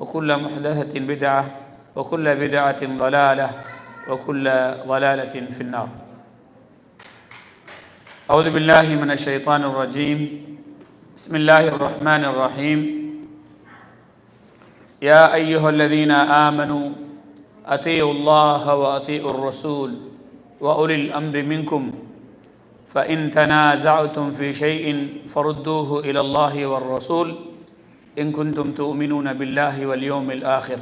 وكل محدثة بدعة وكل بدعة ضلالة وكل ضلالة في النار. أعوذ بالله من الشيطان الرجيم. بسم الله الرحمن الرحيم. يا أيها الذين آمنوا أطيعوا الله وأطيعوا الرسول وأولي الأمر منكم. فإن تنازعتم في شيء فردوه إلى الله والرسول. إن كنتم تؤمنون بالله واليوم الآخر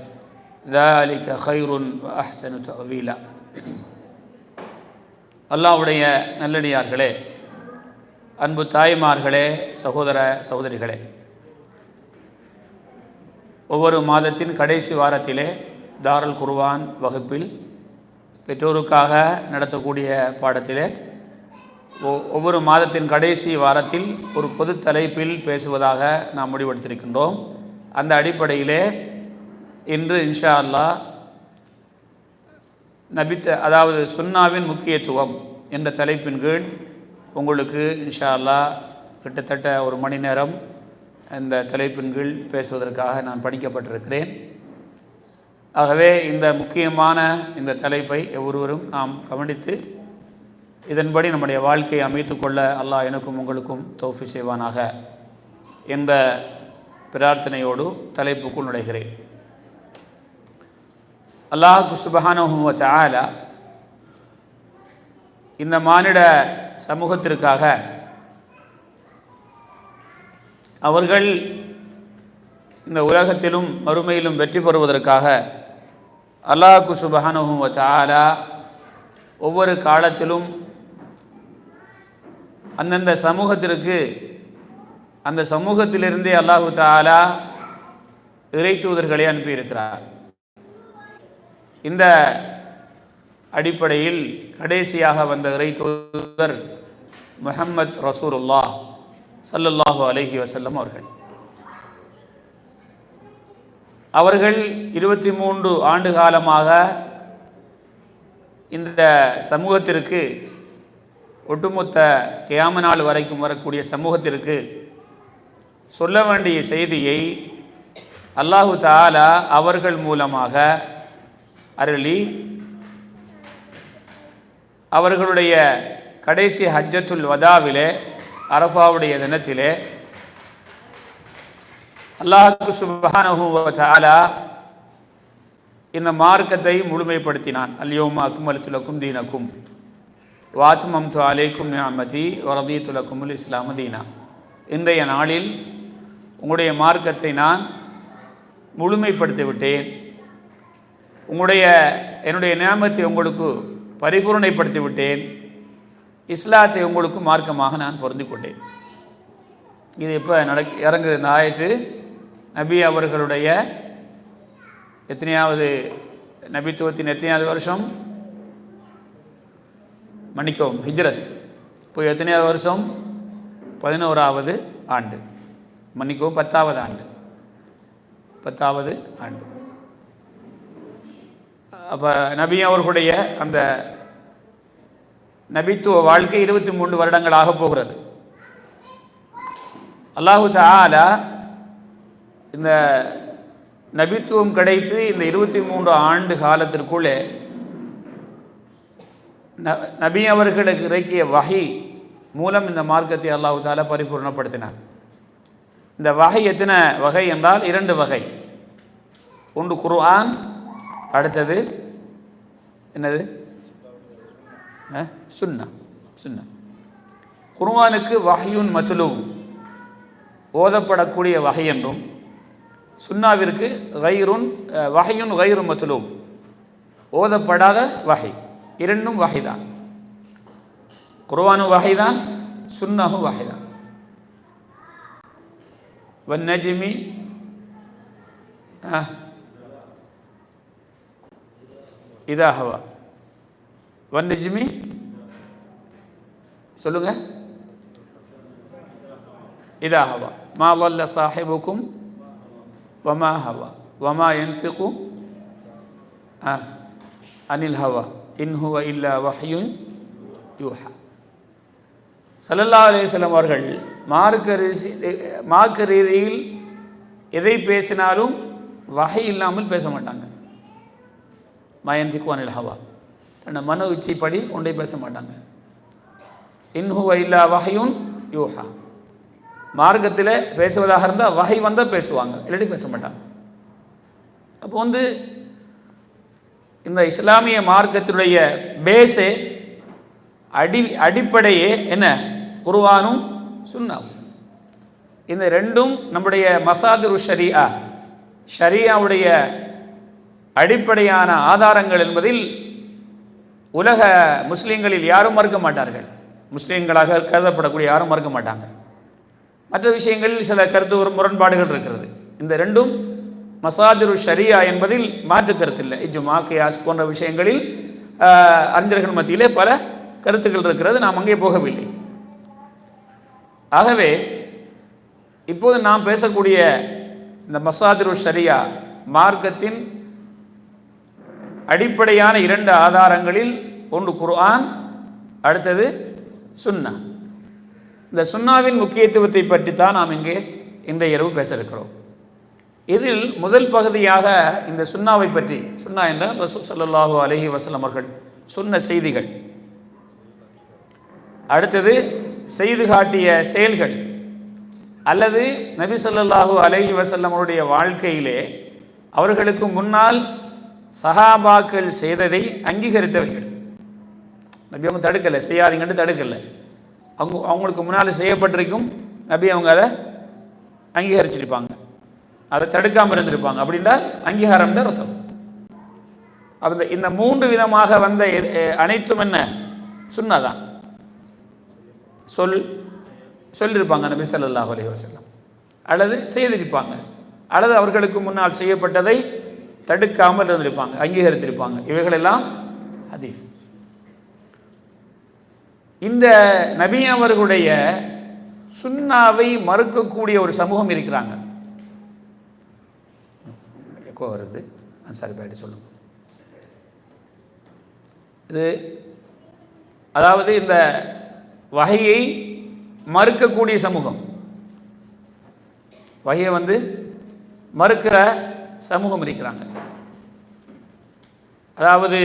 ذلك خير وأحسن تأويلا அல்லாவுடைய நல்லடியார்களே அன்பு தாய்மார்களே சகோதர சகோதரிகளே ஒவ்வொரு மாதத்தின் கடைசி வாரத்திலே தாரல் குர்வான் வகுப்பில் பெற்றோருக்காக நடத்தக்கூடிய பாடத்திலே ஒவ்வொரு மாதத்தின் கடைசி வாரத்தில் ஒரு பொது தலைப்பில் பேசுவதாக நாம் முடிவெடுத்திருக்கின்றோம். அந்த அடிப்படையிலே இன்று இன்ஷா அல்லா நபித்த அதாவது சுன்னாவின் முக்கியத்துவம் என்ற தலைப்பின் கீழ் உங்களுக்கு இன்ஷா அல்லா கிட்டத்தட்ட ஒரு மணி நேரம் இந்த தலைப்பின் கீழ் பேசுவதற்காக நான் படிக்கப்பட்டிருக்கிறேன். ஆகவே இந்த முக்கியமான இந்த தலைப்பை ஒவ்வொருவரும் நாம் கவனித்து இதன்படி நம்முடைய வாழ்க்கையை அமைத்து கொள்ள அல்லாஹ் எனக்கும் உங்களுக்கும் தோஃபி செய்வானாக. என்ற பிரார்த்தனையோடு தலைப்புக்குள் நுழைகிறேன். அல்லாஹு சுபஹானுவ ஆலா இந்த மானிட சமூகத்திற்காக அவர்கள் இந்த உலகத்திலும் மறுமையிலும் வெற்றி பெறுவதற்காக அல்லாஹு சுபஹானுவ ஆலா ஒவ்வொரு காலத்திலும் அந்தந்த சமூகத்திற்கு அந்த சமூகத்திலிருந்தே அல்லாஹு தாலா இறை தூதர்களை அனுப்பியிருக்கிறார். இந்த அடிப்படையில் கடைசியாக வந்த இறை தூதர் முஹம்மத் ரசூருல்லா சல்லல்லாஹு அலஹி வசல்லம் அவர்கள். அவர்கள் இருபத்தி மூன்று ஆண்டு காலமாக இந்த சமூகத்திற்கு ஒட்டுமொத்த கியாம நாள் வரைக்கும் வரக்கூடிய சமூகத்திற்கு சொல்ல வேண்டிய செய்தியை அல்லாஹு தாலா அவர்கள் மூலமாக அருளி அவர்களுடைய கடைசி ஹஜ்ஜத்துல் வதாவிலே அரஃபாவுடைய தினத்திலே அல்லாஹு சுபானஹூ இந்த மார்க்கத்தை முழுமைப்படுத்தினான். அல்யோமா அக்குமலத்துலக்கும் தீனக்கும். வாஜ்மம் து அலைக்கும் நியாமதி வரதி துலக்குமுல் இஸ்லாம தீனா. இன்றைய நாளில் உங்களுடைய மார்க்கத்தை நான் முழுமைப்படுத்தி விட்டேன் உங்களுடைய என்னுடைய நியமத்தை உங்களுக்கு பரிபூர்ணைப்படுத்தி விட்டேன் இஸ்லாத்தை உங்களுக்கு மார்க்கமாக நான் பொருந்தி கொண்டேன் இது இப்போ நடக் இறங்குது. இந்த ஆயத்து நபி அவர்களுடைய எத்தனையாவது நபித்துவத்தின் எத்தனையாவது வருஷம்? மன்னிக்கவும் ஹிஜ்ரத். இப்போ எத்தனையாவது வருஷம்? பதினோராவது ஆண்டு. மன்னிக்கவும் பத்தாவது ஆண்டு. பத்தாவது ஆண்டு. அப்போ நபி அவர்களுடைய அந்த நபித்துவ வாழ்க்கை இருபத்தி மூன்று வருடங்களாக போகிறது. அல்லாஹு தாலா இந்த நபித்துவம் கிடைத்து இந்த இருபத்தி மூன்று ஆண்டு காலத்திற்குள்ளே நபி அவர்களுக்கு இறக்கிய வகை மூலம் இந்த மார்க்கத்தை அல்லாஹு தாலா பரிபூர்ணப்படுத்தினார். இந்த வகை எத்தனை வகை என்றால் இரண்டு வகை. ஒன்று குர்ஆன் அடுத்தது என்னது? சுன்னா சுன்னா. குர்வானுக்கு வகையுன் மத்லூம் ஓதப்படக்கூடிய வகை என்றும் சுன்னாவிற்கு கயிறுன் வகையுன் கயிறு மத்லூம் ஓதப்படாத வகை. இரண்டும் வகைதான் குர்ஆனும் வகைதான் சுன்னாவும் வகைதான் வன்னஜிமி ஆ இதா ஹவா வன்னஜிமி சொல்லுங்க இதா ஹவா மா வல்ல சாஹிபுக்கும் வமா ஹவா வமா என்திகு ஆ அனில் ஹவா இன்ஹுவ இல்லா வஹ்யுன் யூஹா சல்லல்லா அலையம் அவர்கள் மார்க்க ரீசி மார்க்க ரீதியில் எதை பேசினாலும் வகை இல்லாமல் பேச மாட்டாங்க மயன் திக்குவானில் ஹவா தன்னை மன உச்சிப்படி ஒன்றை பேச மாட்டாங்க இன்ஹுவ இல்லா வகையும் யூஹா மார்க்கத்தில் பேசுவதாக இருந்தால் வகை வந்தால் பேசுவாங்க இல்லாட்டி பேச மாட்டாங்க அப்போ வந்து இந்த இஸ்லாமிய மார்க்கத்தினுடைய பேஸே அடி அடிப்படையே என்ன? குருவானும் சுண்ணாவும் இந்த ரெண்டும் நம்முடைய மசாதுரு ஷரியா ஷரியாவுடைய அடிப்படையான ஆதாரங்கள் என்பதில் உலக முஸ்லீம்களில் யாரும் மறுக்க மாட்டார்கள். முஸ்லீம்களாக கருதப்படக்கூடிய யாரும் மறுக்க மாட்டாங்க. மற்ற விஷயங்களில் சில கருத்து முரண்பாடுகள் இருக்கிறது. இந்த ரெண்டும் மசாதிரு ஷரியா என்பதில் மாற்று கருத்தில்லை. இஜுமா கியாஸ் போன்ற விஷயங்களில் அறிஞர்கள் மத்தியிலே பல கருத்துக்கள் இருக்கிறது. நாம் அங்கே போகவில்லை. ஆகவே இப்போது நாம் பேசக்கூடிய இந்த மசாதிரு ஷரியா மார்க்கத்தின் அடிப்படையான இரண்டு ஆதாரங்களில் ஒன்று குர்ஆன் அடுத்தது சுன்னா. இந்த சுன்னாவின் முக்கியத்துவத்தை பற்றி தான் நாம் இங்கே இன்றைய இரவு பேச இருக்கிறோம். இதில் முதல் பகுதியாக இந்த சுண்ணாவை பற்றி சுண்ணா என்ற ரசூ சல்லாஹூ அலஹி வசலம் அவர்கள் சொன்ன செய்திகள். அடுத்தது செய்து காட்டிய செயல்கள். அல்லது நபி சொல்லாஹூ அலஹி வசல்லமருடைய வாழ்க்கையிலே அவர்களுக்கு முன்னால் சஹாபாக்கள் செய்ததை அங்கீகரித்தவைகள். நபி அவங்க தடுக்கலை செய்யாதீங்கன்னு தடுக்கலை. அவங்க அவங்களுக்கு முன்னால் செய்யப்பட்டிருக்கும் நபி அவங்க அதை அங்கீகரிச்சிருப்பாங்க. அதை தடுக்காமல் இருந்திருப்பாங்க. அப்படின்றால் அங்கீகாரம் தான் அர்த்தம் அப்ப இந்த- மூன்று விதமாக வந்த அனைத்தும் என்ன? சுண்ணாதான் சொல் சொல்லியிருப்பாங்க நபி சல்லாஹ் அலி வஸல்லம். அல்லது செய்திருப்பாங்க. அல்லது அவர்களுக்கு முன்னால் செய்யப்பட்டதை தடுக்காமல் இருந்திருப்பாங்க அங்கீகரித்திருப்பாங்க. இவைகளெல்லாம் ஹதீஃப் இந்த நபி அவர்களுடைய சுன்னாவை மறுக்கக்கூடிய ஒரு சமூகம் இருக்கிறாங்க. எக்கோ வருது. சாரி பேட்டி சொல்லுங்கள் இது அதாவது இந்த வகையை மறுக்கக்கூடிய சமூகம். வகையை வந்து மறுக்கிற சமூகம் இருக்கிறாங்க. அதாவது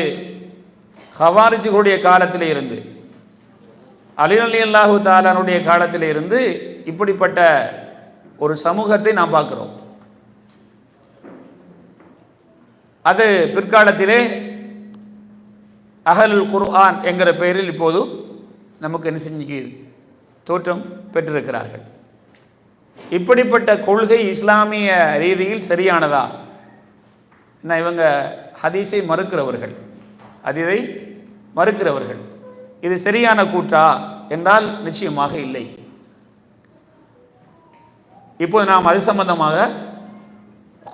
ஹவாரிஜுகளுடைய காலத்தில் இருந்து அலிநலி அல்லாஹு தாலானுடைய காலத்தில் இருந்து இப்படிப்பட்ட ஒரு சமூகத்தை நாம் பார்க்கிறோம். அது பிற்காலத்திலே அகலுல் குர்ஆன் என்கிற பெயரில் இப்போது நமக்கு என்ன செஞ்சு தோற்றம் பெற்றிருக்கிறார்கள். இப்படிப்பட்ட கொள்கை இஸ்லாமிய ரீதியில் சரியானதா? என்ன இவங்க ஹதீஸை மறுக்கிறவர்கள். அதிதை மறுக்கிறவர்கள். இது சரியான கூற்றா? என்றால் நிச்சயமாக இல்லை. இப்போது நாம் அது சம்பந்தமாக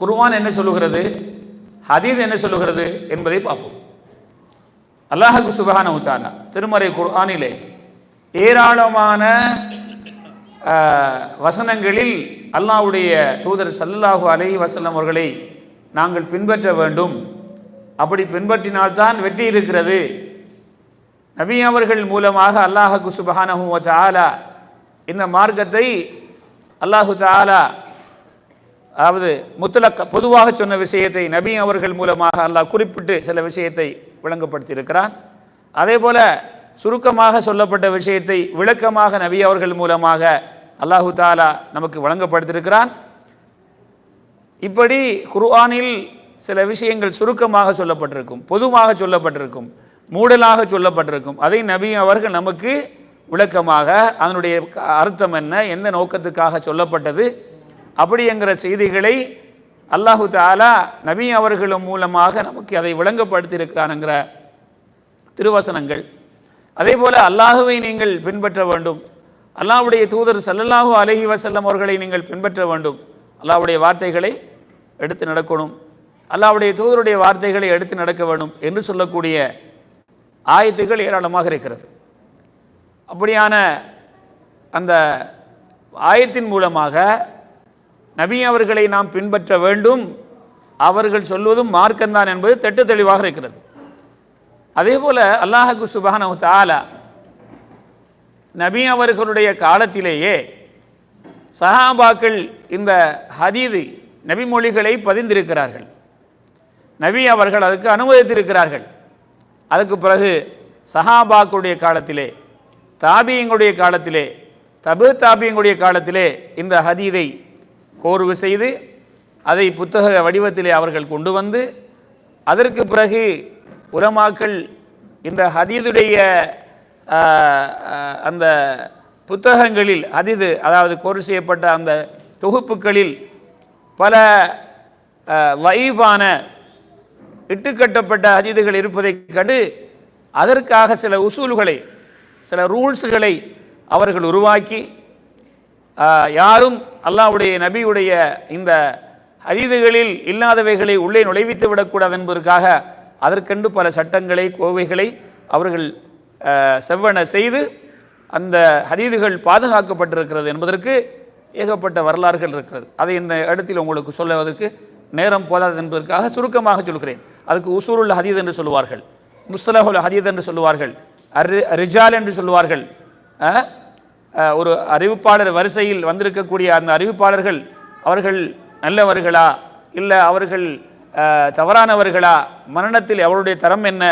குருவான் என்ன சொல்லுகிறது? ஹதீஸ் என்ன சொல்லுகிறது என்பதை பார்ப்போம். அல்லாஹுக்கு சுபஹான உத்தானா திருமறை குர்ஆனிலே ஏராளமான வசனங்களில் அல்லாவுடைய தூதர் சல்லாஹு அலை வசல்லம் அவர்களை நாங்கள் பின்பற்ற வேண்டும். அப்படி பின்பற்றினால்தான் வெற்றி இருக்கிறது. நபி அவர்கள் மூலமாக அல்லாஹு சுபஹானஹு வ தஆலா இந்த மார்க்கத்தை அல்லாஹு தாலா அதாவது முத்தலக் பொதுவாக சொன்ன விஷயத்தை நபி அவர்கள் மூலமாக அல்லாஹ் குறிப்பிட்டு சில விஷயத்தை விளங்கப்படுத்தியிருக்கிறான். அதே போல சுருக்கமாக சொல்லப்பட்ட விஷயத்தை விளக்கமாக நபி அவர்கள் மூலமாக அல்லாஹு தாலா நமக்கு வழங்கப்படுத்தியிருக்கிறான். இப்படி குர்ஆனில் சில விஷயங்கள் சுருக்கமாக சொல்லப்பட்டிருக்கும் பொதுவாக சொல்லப்பட்டிருக்கும் மூடலாக சொல்லப்பட்டிருக்கும். அதை நபி அவர்கள் நமக்கு விளக்கமாக அதனுடைய க- அர்த்தம் என்ன எந்த நோக்கத்துக்காக சொல்லப்பட்டது அப்படிங்கிற செய்திகளை அல்லாஹு தாலா நபி அவர்களும் மூலமாக நமக்கு அதை விளங்கப்படுத்தியிருக்கிறானுங்கிற திருவசனங்கள். அதே போல் அல்லாஹுவை நீங்கள் பின்பற்ற வேண்டும். அல்லாஹுடைய தூதர் சல்லல்லாஹு அலஹி வசல்லம் அவர்களை நீங்கள் பின்பற்ற வேண்டும். அல்லாஹுடைய வார்த்தைகளை எடுத்து நடக்கணும். அல்லாஹ்வுடைய தூதருடைய வார்த்தைகளை எடுத்து நடக்க வேண்டும் என்று சொல்லக்கூடிய ஆயத்துகள் ஏராளமாக இருக்கிறது. அப்படியான அந்த ஆயத்தின் மூலமாக நபி அவர்களை நாம் பின்பற்ற வேண்டும். அவர்கள் சொல்வதும் மார்க்கம்தான் என்பது தெட்டு தெளிவாக இருக்கிறது. அதே போல் அல்லாஹுக்கு சுபான தாலா நபி அவர்களுடைய காலத்திலேயே சஹாபாக்கள் இந்த ஹதீது நபி மொழிகளை பதிந்திருக்கிறார்கள். நபி அவர்கள் அதுக்கு அனுமதித்திருக்கிறார்கள். அதுக்கு பிறகு சஹாபாக்களுடைய காலத்திலே தாபியங்களுடைய காலத்திலே தபு தாபியங்களுடைய காலத்திலே இந்த ஹதீதை கோர்வு செய்து அதை புத்தக வடிவத்திலே அவர்கள் கொண்டு வந்து அதற்கு பிறகு உலமாக்கள் இந்த ஹதீதுடைய அந்த புத்தகங்களில் ஹதீது அதாவது கோர்வு செய்யப்பட்ட அந்த தொகுப்புகளில் பல லைவான இட்டுக்கட்டப்பட்ட ஹதீதுகள் இருப்பதைக் கண்டு அதற்காக சில உசூல்களை சில ரூல்ஸுகளை அவர்கள் உருவாக்கி யாரும் அல்லாஹ்வுடைய நபியுடைய இந்த ஹதீதுகளில் இல்லாதவைகளை உள்ளே நுழைவித்து விடக்கூடாது என்பதற்காக அதற்கென்று பல சட்டங்களை கோவைகளை அவர்கள் செவ்வன செய்து அந்த ஹதீதுகள் பாதுகாக்கப்பட்டிருக்கிறது என்பதற்கு ஏகப்பட்ட வரலாறுகள் இருக்கிறது. அதை இந்த இடத்தில் உங்களுக்கு சொல்லுவதற்கு நேரம் போதாது என்பதற்காக சுருக்கமாக சொல்கிறேன். அதுக்கு உசூருல் ஹதீத் என்று சொல்லுவார்கள். முஸ்தலஹுல் ஹதீத் என்று சொல்லுவார்கள். அரு ரிஜால் என்று சொல்லுவார்கள். ஒரு அறிவிப்பாளர் வரிசையில் வந்திருக்கக்கூடிய அந்த அறிவிப்பாளர்கள் அவர்கள் நல்லவர்களா? இல்லை அவர்கள் தவறானவர்களா? மரணத்தில் அவருடைய தரம் என்ன?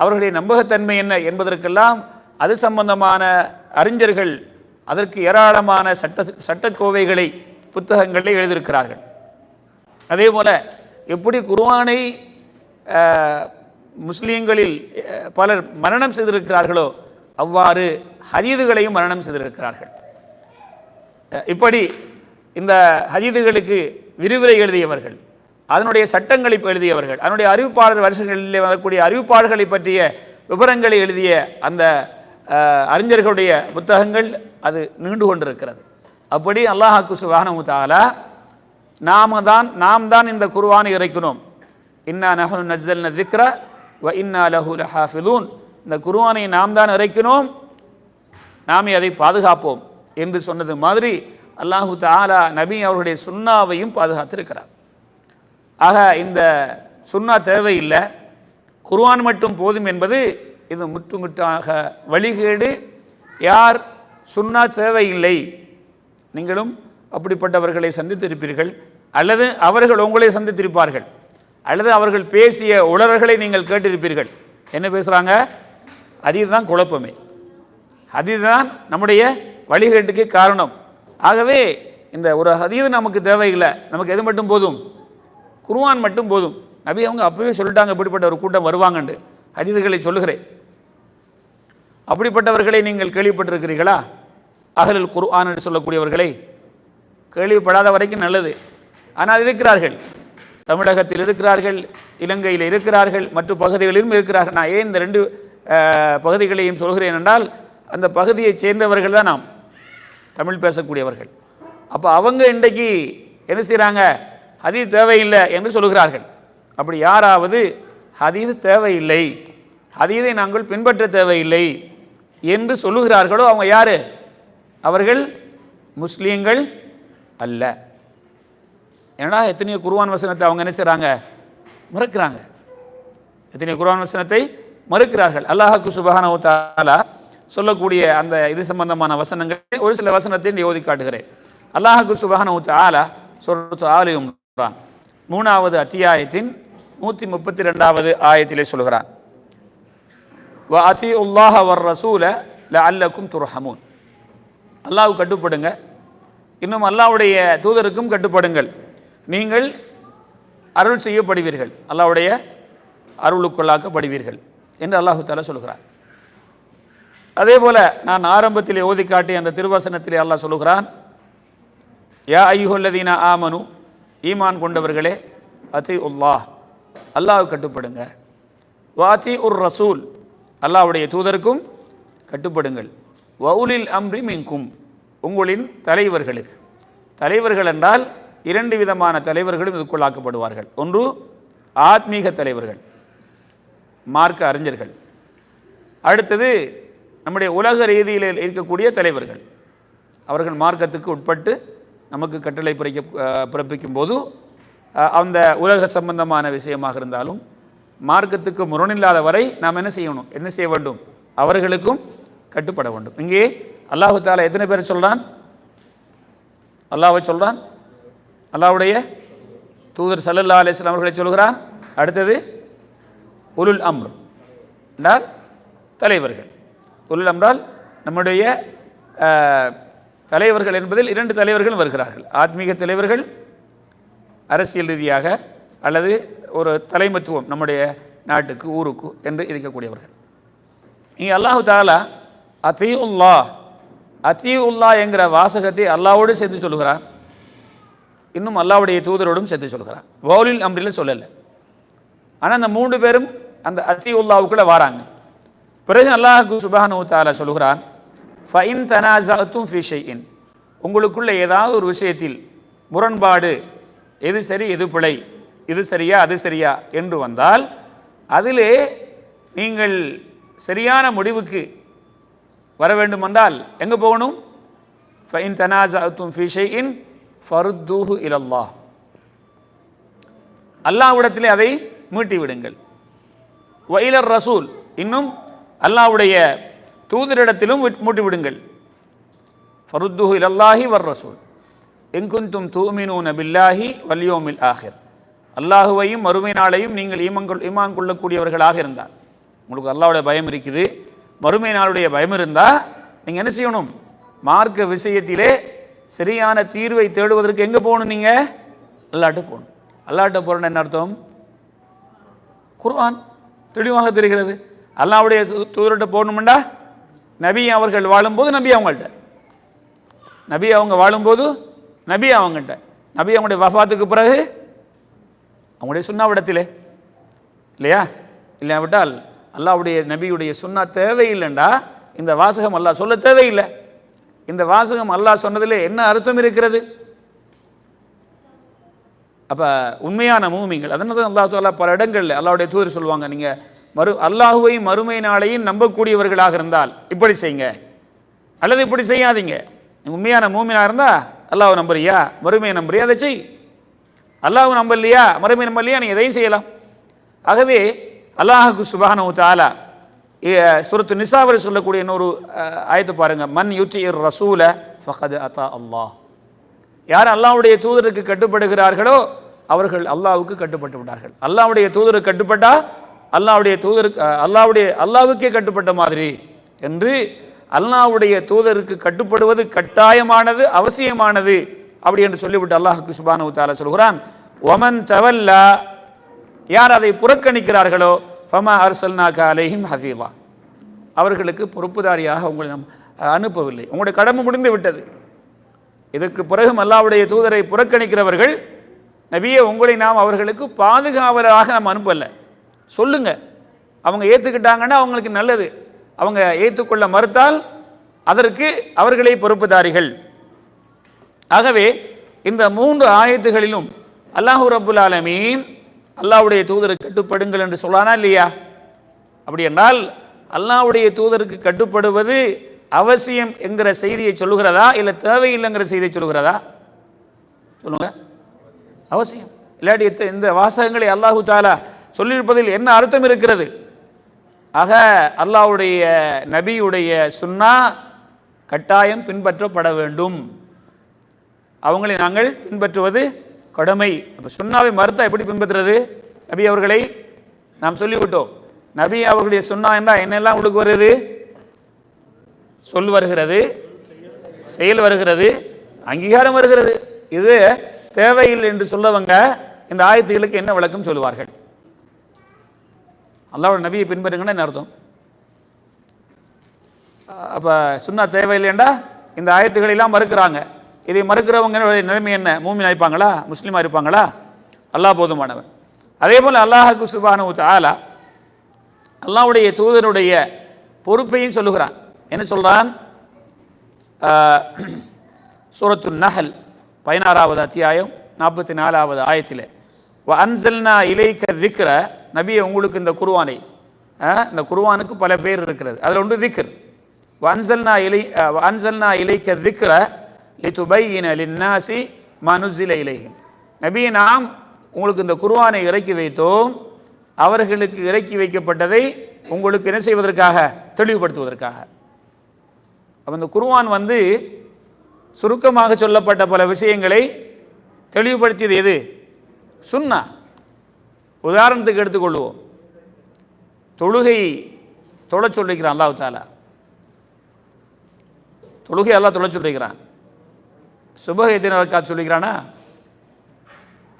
அவர்களுடைய நம்பகத்தன்மை என்ன? என்பதற்கெல்லாம் அது சம்பந்தமான அறிஞர்கள் அதற்கு ஏராளமான சட்ட சட்டக்கோவைகளை புத்தகங்களை எழுதியிருக்கிறார்கள். அதே போல் எப்படி குர்ஆனை முஸ்லீம்களில் பலர் மரணம் செய்திருக்கிறார்களோ அவ்வாறு ஹதீதுகளையும் மரணம் செய்திருக்கிறார்கள். இப்படி இந்த ஹதீதுகளுக்கு விரிவுரை எழுதியவர்கள் அதனுடைய சட்டங்களை எழுதியவர்கள் அதனுடைய அறிவிப்பாளர் வருஷங்களில் வரக்கூடிய அறிவிப்பாளர்களை பற்றிய விவரங்களை எழுதிய அந்த அறிஞர்களுடைய புத்தகங்கள் அது நீண்டு கொண்டிருக்கிறது. அப்படி அல்லாஹாக்கு சுபானு தாலா நாம தான் நாம் தான் இந்த குருவானை இறைக்கணும். இன்னா நஹனு நஜல் திக்ர வ இன்னா லஹு லஹாஃபிதூன். இந்த குருவானை நாம் தான் இறைக்கணும். நாமே அதை பாதுகாப்போம் என்று சொன்னது மாதிரி அல்லாஹு தாலா நபி அவர்களுடைய சுன்னாவையும் பாதுகாத்திருக்கிறார். ஆக இந்த சுன்னா தேவையில்லை. குர்வான் மட்டும் போதும் என்பது இது முற்றுமுற்றாக வழிகேடு. யார் சுன்னா தேவையில்லை நீங்களும் அப்படிப்பட்டவர்களை சந்தித்திருப்பீர்கள் அல்லது அவர்கள் உங்களை சந்தித்திருப்பார்கள் அல்லது அவர்கள் பேசிய உளறல்களை நீங்கள் கேட்டிருப்பீர்கள். என்ன பேசுகிறாங்க அதுதான் குழப்பமே. அதுதான் நம்முடைய வழிகேட்டுக்கு காரணம். ஆகவே இந்த ஒரு ஹதீது நமக்கு தேவையில்லை. நமக்கு எது மட்டும் போதும்? குருவான் மட்டும் போதும். நபி அவங்க அப்பவே சொல்லிட்டாங்க இப்படிப்பட்ட ஒரு கூட்டம் வருவாங்கண்டு ஹதீதுகளை சொல்லுகிறேன். அப்படிப்பட்டவர்களை நீங்கள் கேள்விப்பட்டிருக்கிறீர்களா? அகலில் குர்ஆன் என்று சொல்லக்கூடியவர்களை கேள்விப்படாத வரைக்கும் நல்லது. ஆனால் இருக்கிறார்கள். தமிழகத்தில் இருக்கிறார்கள் இலங்கையில் இருக்கிறார்கள் மற்ற பகுதிகளிலும் இருக்கிறார்கள். நான் ஏன் இந்த ரெண்டு பகுதிகளையும் சொல்கிறேன் என்றால் அந்த பகுதியைச் சேர்ந்தவர்கள் தான் நாம். தமிழ் பேசக்கூடியவர்கள். அப்போ அவங்க இன்றைக்கு என்ன செய்கிறாங்க ஹதீஸ் தேவையில்லை என்று சொல்கிறார்கள் அப்படி யாராவது ஹதீது தேவையில்லை ஹதீதை நாங்கள் பின்பற்ற தேவையில்லை என்று சொல்லுகிறார்களோ அவங்க யார்? அவர்கள் முஸ்லீம்கள் அல்ல. ஏன்னா எத்தனையோ குருவான் வசனத்தை அவங்க என்ன செய்கிறாங்க மறுக்கிறாங்க. எத்தனையோ குருவான் வசனத்தை மறுக்கிறார்கள். அல்லாஹாக்கு சுபஹானஹு தஆலா சொல்லக்கூடிய அந்த இது சம்பந்தமான வசனங்கள் ஒரு சில வசனத்தை இங்கே ஓதி காட்டுகிறேன். அல்லாஹுக்கு சுபஹானஹு ஆலா சொல்றது ஆலயம் மூணாவது அத்தியாயத்தின் நூற்றி முப்பத்தி ரெண்டாவது ஆயத்திலே சொல்கிறான். வ அதி உல்லாஹ வர் ரசூல ல அல்லக்கும் துர்ஹமூன். அல்லாஹ் கட்டுப்படுங்க. இன்னும் அல்லாஹ்வுடைய தூதருக்கும் கட்டுப்படுங்கள். நீங்கள் அருள் செய்யப்படுவீர்கள். அல்லாவுடைய அருளுக்குள்ளாக்கப்படுவீர்கள் என்று அல்லாஹு தாலா சொல்கிறார் அதே போல நான் ஆரம்பத்தில் ஓதி காட்டி அந்த திருவசனத்திலே அல்லாஹ் சொல்லுகிறான் யா ஐஹுல்லதீனா ஆமனு ஈமான் கொண்டவர்களே அதி உல்லாஹ் அல்லாஹ் கட்டுப்படுங்க. வாத்தி உர் ரசூல் அல்லாஹ்வுடைய தூதருக்கும் கட்டுப்படுங்கள். வவுலில் அம்ரி மிங்கும் உங்களின் தலைவர்களுக்கு. தலைவர்கள் என்றால் இரண்டு விதமான தலைவர்களும் இதுக்குள்ளாக்கப்படுவார்கள். ஒன்று ஆத்மீக தலைவர்கள் மார்க்க அறிஞர்கள். அடுத்தது நம்முடைய உலக ரீதியில் இருக்கக்கூடிய தலைவர்கள். அவர்கள் மார்க்கத்துக்கு உட்பட்டு நமக்கு கட்டளை பிறக்க பிறப்பிக்கும் போது அந்த உலக சம்பந்தமான விஷயமாக இருந்தாலும் மார்க்கத்துக்கு முரணில்லாத வரை நாம் என்ன செய்யணும்? என்ன செய்ய வேண்டும்? அவர்களுக்கும் கட்டுப்பட வேண்டும். இங்கே அல்லாஹு தாலா எத்தனை பேர் சொல்கிறான் அல்லாவை சொல்கிறான் அல்லாஹ்வுடைய தூதர் சல்லல்லா அலிஸ்லாம் அவர்களை சொல்கிறான் அடுத்தது உலுல் அம்ரு. என்றால் தலைவர்கள். உலுல் என்றால் நம்முடைய தலைவர்கள் என்பதில் இரண்டு தலைவர்கள் வருகிறார்கள். ஆத்மீக தலைவர்கள் அரசியல் ரீதியாக அல்லது ஒரு தலைமத்துவம் நம்முடைய நாட்டுக்கு ஊருக்கு என்று இருக்கக்கூடியவர்கள். இங்கே அல்லாஹு தாலா அத்தியுல்லா அத்தியுல்லா என்கிற வாசகத்தை அல்லாவோடு சேர்த்து சொல்கிறான் இன்னும் அல்லாவுடைய தூதரோடும் சேர்த்து சொல்கிறான் வௌலில் அம்ரில் சொல்லலை. ஆனால் அந்த மூன்று பேரும் அந்த அத்தியுல்லாவுக்குள்ளே வராங்க. பிறகு அல்லாஹ் சுபானு தாலா சொல்கிறான் ஃபைன் தனாசாத்தும் ஃபிஷையின் உங்களுக்குள்ள ஏதாவது ஒரு விஷயத்தில் முரண்பாடு எது சரி எது பிழை இது சரியா அது சரியா? என்று வந்தால் அதிலே நீங்கள் சரியான முடிவுக்கு வர வேண்டுமென்றால் எங்கே போகணும்? ஃபைன் தனாசாத்தும் ஃபிஷையின் ஃபருத்தூஹு இலல்லா அல்லாஹ்விடத்திலே அதை மீட்டி விடுங்கள் வயலர் ரசூல் இன்னும் அல்லாஹ்வுடைய தூதரிடத்திலும் விட்- மூட்டி விடுங்கள் ஃபருத்துஹு இலல்லாஹி வர் ரசூல் எங்குந்தும் தூமினூன பில்லாஹி வல்யோமில் ஆஹிர். அல்லாஹுவையும் மறுமை நாளையும் நீங்கள் ஈமங்கொள் ஈமான் கொள்ளக்கூடியவர்களாக இருந்தால். உங்களுக்கு அல்லாவுடைய பயம் இருக்குது. மறுமை நாளுடைய பயம் இருந்தால் நீங்கள் என்ன செய்யணும்? மார்க்க விஷயத்திலே சரியான தீர்வை தேடுவதற்கு எங்கே போகணும் நீங்கள் அல்லாட்ட போகணும். அல்லாட்ட போகிறோன்னு என்ன அர்த்தம்? குர்ஆன் தெளிவாக தெரிகிறது. அல்லாவுடைய தூதர்கிட்ட போகணுமெண்டா? நபி அவர்கள் வாழும்போது நபி அவங்கள்ட்ட. நபி அவங்க வாழும்போது நபி அவங்கள்ட்ட. நபி அவங்களுடைய வஃபாத்துக்கு பிறகு அவங்களுடைய சுண்ணாவிடத்திலே. இல்லையா? இல்லாவிட்டால் அல்லாவுடைய நபியுடைய சுண்ணா தேவையில்லைண்டா? இந்த வாசகம் அல்லாஹ் சொல்ல தேவையில்லை. இந்த வாசகம் அல்லாஹ் சொன்னதிலே என்ன அர்த்தம் இருக்கிறது? அப்போ உண்மையான மூமிங்கள் அதனால தான் அல்லா தாலா பல இடங்களில் அல்லாவுடைய தூதர் சொல்லுவாங்க நீங்கள் மறு அல்லாஹுவையும் மறுமை நாளையும் நம்பக்கூடியவர்களாக இருந்தால் இப்படி செய்யுங்க. அல்லது இப்படி செய்யாதீங்க. உண்மையான மூமினாக இருந்தால் அல்லாஹ் நம்புறியா? மறுமையை நம்புறியா? அதை செய். அல்லாஹ் நம்பலையா? மறுமை நம்பலையா? நீ எதையும் செய்யலாம். ஆகவே அல்லாஹுக்கு சுபானவு தாலா சுரத்து நிசாவர் சொல்லக்கூடிய இன்னொரு அஹ், ஆயத்தை பாருங்க. மன் யுத்தி ரசூல ஃபஹது அத்தா அல்லாஹ். யார் அல்லாவுடைய தூதருக்கு கட்டுப்படுகிறார்களோ அவர்கள் அல்லாவுக்கு கட்டுப்பட்டு விட்டார்கள். அல்லாவுடைய தூதருக்கு கட்டுப்பட்டா அல்லாவுடைய தூதருக்கு அல்லாவுடைய அல்லாவுக்கே கட்டுப்பட்ட மாதிரி என்று அல்லாஹ்வுடைய தூதருக்கு கட்டுப்படுவது கட்டாயமானது அவசியமானது அப்படி என்று சொல்லிவிட்டு அல்லாஹுக்கு சுபானு தாலா சொல்கிறான் ஒமன் தவல்லா யார் அதை புறக்கணிக்கிறார்களோ ஃபமா அர்சல்னா காலேஹிம் ஹஃபீலா அவர்களுக்கு பொறுப்புதாரியாக உங்களை நாம் அனுப்பவில்லை. உங்களுடைய கடமை முடிந்து விட்டது. இதற்கு பிறகும் அல்லாவுடைய தூதரை புறக்கணிக்கிறவர்கள் நபியே உங்களை நாம் அவர்களுக்கு பாதுகாவலராக நாம் அனுப்பலை. சொல்லுங்க. அவங்க ஏற்றுக்கிட்டாங்கன்னா அவங்களுக்கு நல்லது. அவங்க ஏற்றுக்கொள்ள மறுத்தால் அதற்கு அவர்களே பொறுப்புதாரிகள். ஆகவே இந்த மூன்று ஆயத்துகளிலும் அல்லாஹூ ரபுல் ஆலமீன் அல்லாவுடைய தூதருக்கு கட்டுப்படுங்கள் என்று சொல்லானா இல்லையா? அப்படி என்றால் அல்லாஹ்வுடைய தூதருக்கு கட்டுப்படுவது அவசியம் என்கிற செய்தியை சொல்லுகிறதா இல்லை தேவையில்லைங்கிற செய்தியை சொல்லுகிறதா? சொல்லுங்க. அவசியம். இல்லாட்டி இந்த வாசகங்களை அல்லாஹு தாலா சொல்லியிருப்பதில் என்ன அர்த்தம் இருக்கிறது? ஆக அல்லாஹ்வுடைய நபியுடைய சுன்னா கட்டாயம் பின்பற்றப்பட வேண்டும். அவங்களை நாங்கள் பின்பற்றுவது கடமை. அப்போ சுன்னாவை மறுத்தா எப்படி பின்பற்றுறது? நபி அவர்களை நாம் சொல்லிவிட்டோம். நபி அவர்களுடைய சுன்னா என்றால் என்னெல்லாம் உங்களுக்கு வருது? சொல் வருகிறது செயல் வருகிறது அங்கீகாரம் வருகிறது. இது தேவையில்லை என்று சொல்லவங்க இந்த ஆயத்துகளுக்கு என்ன விளக்கம் சொல்லுவார்கள்? அல்லாவோட நபியை பின்பற்றுங்கன்னா என்ன அர்த்தம்? அப்போ சுன்னா தேவையில்லைண்டா இந்த ஆயத்துக்களை எல்லாம் மறுக்கிறாங்க. இதை மறுக்கிறவங்க நிலைமை என்ன? மூமின் இருப்பாங்களா முஸ்லீமாக இருப்பாங்களா? அல்லாஹ் போதுமானவன். அதே போல் அல்லாஹாக்கு சுபானு ஆலா அல்லாஹ்வுடைய தூதருடைய பொறுப்பையும் சொல்லுகிறான். என்ன சொல்கிறான் சூரத்து நஹல் பதினாறாவது அத்தியாயம் நாற்பத்தி நாலாவது ஆயத்தில் அன்சல்னா இலைக்க திக்ர நபியை உங்களுக்கு இந்த குருவானை இந்த குருவானுக்கு பல பேர் இருக்கிறது. அதில் ஒன்று திக்ர். வான்சல்னா இலை வான்சல்னா இலைக்க திக்ர லித்துபையின லின்னாசி மனுசில இலைஹிம். நபியை நாம் உங்களுக்கு இந்த குருவானை இறக்கி வைத்தோம். அவர்களுக்கு இறக்கி வைக்கப்பட்டதை உங்களுக்கு என்ன செய்வதற்காக? தெளிவுபடுத்துவதற்காக. அப்போ இந்த குருவான் வந்து சுருக்கமாக சொல்லப்பட்ட பல விஷயங்களை தெளிவுபடுத்தியது எது? சுன்னா. உதாரணத்துக்கு எடுத்துக்கொள்வோம். தொழுகை தொழ சொல்லிக்கிறான் அல்லாஹ் தாலா தொழுகை எல்லாம் தொழ சொல்லிக்கிறான். சுபக எத்தனை ரக்காத் சொல்லிக்கிறானா?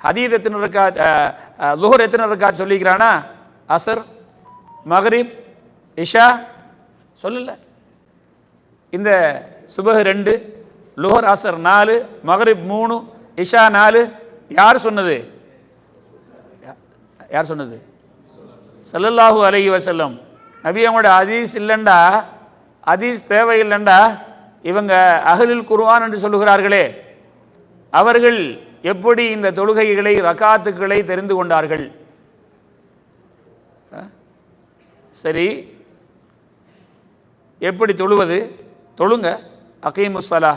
ஹதீத் எத்தனை ரக்காத் லுஹர் எத்தனை ரக்காத் சொல்லிக்கிறானா? அசர் மகரிப் இஷா சொல்லல. இந்த சுபஹ் ரெண்டு லுஹர் அசர் நாலு மகரிப் மூணு இஷா நாலு யார் சொன்னது? யார் சொன்னது? ஸல்லல்லாஹு அலைஹி வசல்லம் நபி அவங்களோட அதீஸ் இல்லைண்டா? ஹதீஸ் தேவையில்லைண்டா? இவங்க அகலில் குருவான் என்று சொல்லுகிறார்களே. அவர்கள் எப்படி இந்த தொழுகைகளை ரகாத்துக்களை தெரிந்து கொண்டார்கள்? சரி. எப்படி தொழுவது? தொழுங்க. அகீமுசலா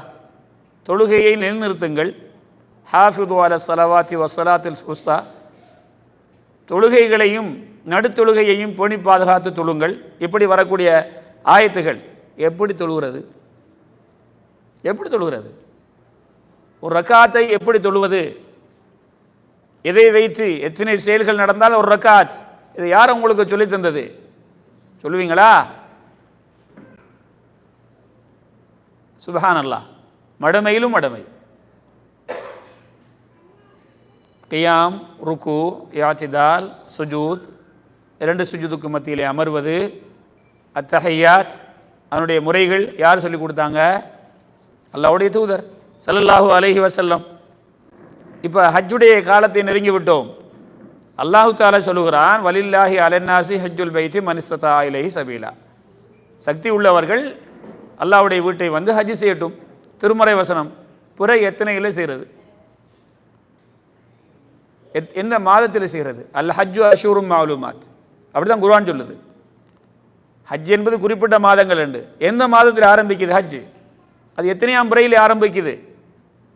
தொழுகையை நிலைநிறுத்துங்கள். ஹாஃபிது அல சலவாத்தி வசலாத்தில் உஸ்தா. தொழுகைகளையும் நடுத்தொழுகையையும் பேணி பாதுகாத்து தொழுங்கள். இப்படி வரக்கூடிய ஆயத்துகள் எப்படி தொழுகிறது? எப்படி தொழுகிறது? ஒரு ரக்காத்தை எப்படி தொழுவது? எதை வைத்து எத்தனை செயல்கள் நடந்தால் ஒரு ரக்காத். இதை யார் உங்களுக்கு சொல்லி தந்தது? சொல்லுவீங்களா? சுபஹான் அல்லா மடமையிலும் மடமை. கியாம் ருக்கு யாத்திதால் சுஜூத் இரண்டு சுஜூதுக்கு மத்தியிலே அமர்வது. அத்தஹையாத் அதனுடைய முறைகள் யார் சொல்லி கொடுத்தாங்க? அல்லாவுடைய தூதர் சல்லல்லாஹு அலைஹி வசல்லம் இப்போ ஹஜ்ஜுடைய காலத்தை நெருங்கி விட்டோம். அல்லாஹு தாலா சொல்லுகிறான் வலில்லாஹி அலன்னாசி ஹஜ்ஜுல் பைத்தி மனிஸ்ததா இலஹி சபீலா. சக்தி உள்ளவர்கள் அல்லாவுடைய வீட்டை வந்து ஹஜ் செய்யட்டும். திருமறை வசனம் பிற எத்தனையில் செய்கிறது? எந்த மாதத்தில் செய்கிறது? அல் ஹஜ்ஜு அஷூரும் மாலுமாத். அப்படி தான் குர்ஆன் சொல்லுது. ஹஜ் என்பது குறிப்பிட்ட மாதங்கள் உண்டு எந்த மாதத்தில் ஆரம்பிக்குது ஹஜ்ஜு? அது எத்தனையாம் முறையில் ஆரம்பிக்குது?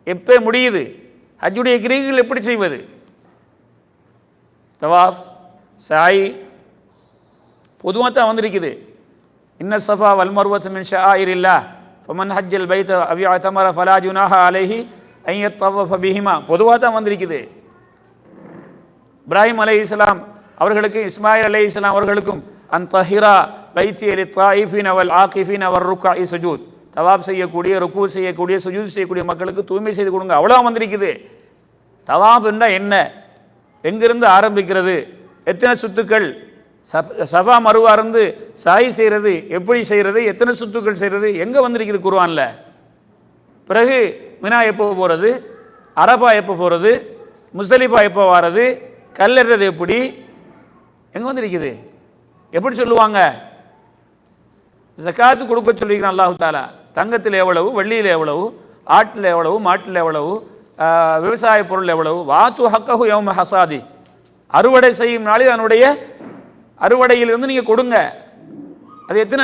எப்போ முடியுது? ஹஜ்ஜுடைய கிரிகைகள் எப்படி செய்வது? தவாஃப் சாய் பொதுவாக தான் வந்திருக்குது. இன்ன சஃபா வல் மின் ஷாயிர் இல்லா ஃபமன் ஹஜ்ஜல் பைத் அவ்யா தமர ஃபலா ஜுனாஹா அலைஹி ஐயத் தவஃப பிஹிமா. பொதுவாக தான் வந்திருக்குது. இப்ராஹிம் அலை இஸ்லாம் அவர்களுக்கும் இஸ்மாயில் அலை இஸ்லாம் அவர்களுக்கும் அன் தஹிரா பைத்தி அலி தாயிஃபின் அவல் ஆகிஃபின் அவர் ருக்கா இ சுஜூத். தவாப் செய்யக்கூடிய ருக்கு செய்யக்கூடிய சுஜூத் செய்யக்கூடிய மக்களுக்கு தூய்மை செய்து கொடுங்க. அவ்வளோ வந்திருக்குது. தவாப் என்றால் என்ன? எங்கிருந்து ஆரம்பிக்கிறது? எத்தனை சுத்துக்கள்? சப் சபா மருவா இருந்து சாய் செய்கிறது எப்படி செய்கிறது? எத்தனை சுத்துக்கள் செய்கிறது? எங்கே வந்திருக்குது குருவானில் பிறகு மினா எப்போ போகிறது அரபா எப்போ போகிறது முஸ்தலிஃபா எப்போ வாரது? கல்லறது எப்படி? எங்கே வந்திருக்குது எப்படி சொல்லுவாங்க? ஜக்காத்து கொடுக்க சொல்லியிருக்கிறான் அல்லாஹு தாலா தங்கத்தில் எவ்வளவு வெள்ளியில் எவ்வளவு ஆட்டில் எவ்வளவு மாட்டில் எவ்வளவு விவசாய பொருள் எவ்வளவு? வாத்து ஹக்கஹு எவம் ஹசாதி. அறுவடை செய்யும் நாளில் அதனுடைய அறுவடையிலிருந்து நீங்கள் கொடுங்க. அது எத்தனை